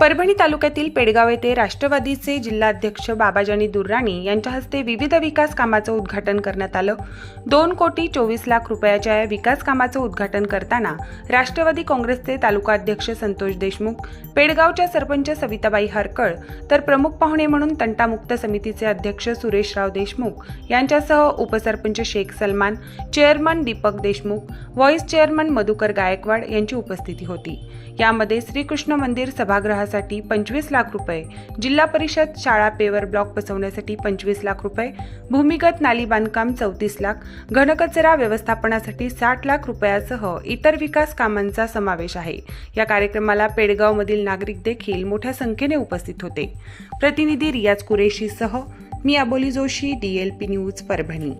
परभणी तालुक्यातील पेडगाव येथे राष्ट्रवादीचे जिल्हाध्यक्ष बाबाजानी दुर्राणी यांच्या हस्ते विविध विकास कामाचं उद्घाटन करण्यात आलं. दोन कोटी चोवीस लाख रुपयाच्या या विकास कामाचं उद्घाटन करताना राष्ट्रवादी काँग्रेसचे तालुकाध्यक्ष संतोष देशमुख पेडगावच्या सरपंच सविताबाई हरकळ तर प्रमुख पाहुणे म्हणून तंटामुक्त समितीचे अध्यक्ष सुरेशराव देशमुख यांच्यासह उपसरपंच Shaikh Salman chairman Deepak Deshmukh vice chairman Madhukar Gaikwad यांची उपस्थिती होती. यामध्ये श्रीकृष्ण मंदिर सभागृहासाठी पंचवीस लाख रुपये जिल्हा परिषद शाळा पेवर ब्लॉक बसवण्यासाठी पंचवीस लाख रुपये भूमिगत नाली बांधकाम चौतीस लाख घनकचरा व्यवस्थापनासाठी साठ लाख रुपयासह इतर विकास कामांचा समावेश आहे. या कार्यक्रमाला पेडगावमधील नागरिक देखील मोठ्या संख्येने उपस्थित होते. प्रतिनिधी रियाज कुरेशीसह मी अबोली जोशी डीएलपी न्यूज परभणी.